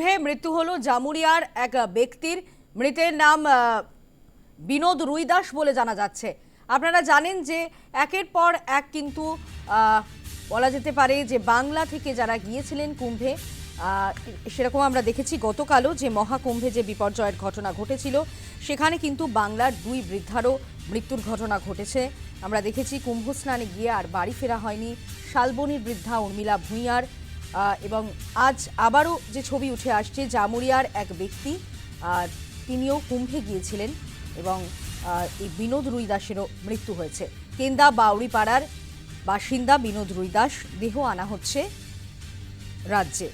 কুম্ভে মৃত্যু হলো জামুরিয়ার এক ব্যক্তির। মৃতের নাম বিনোদ রুইদাস বলে জানা যাচ্ছে। আপনারা জানেন যে একের পর এক কিন্তু বলা যেতে পারে যে বাংলা থেকে যারা গিয়েছিলেন কুম্ভে সেরকম আমরা দেখেছি গতকালও যে মহাকুম্ভে যে বিপর্যয়ের ঘটনা ঘটেছিল, সেখানে কিন্তু বাংলার দুই বৃদ্ধারও মৃত্যুর ঘটনা ঘটেছে। আমরা দেখেছি কুম্ভ স্নানে গিয়ে আর বাড়ি ফেরা হয়নি। শালবনির বৃদ্ধা উর্মিলা ভূঁইয়ার এবং আজ আবারও যে ছবি উঠে আসছে, জামুরিয়ার এক ব্যক্তি তিনিও কুম্ভে গিয়েছিলেন এবং এই বিনোদ রুইদাসেরও মৃত্যু হয়েছে। কেন্দা বাউরিপাড়ার বাসিন্দা বিনোদ রুইদাস দেহ আনা হচ্ছে রাজ্যে।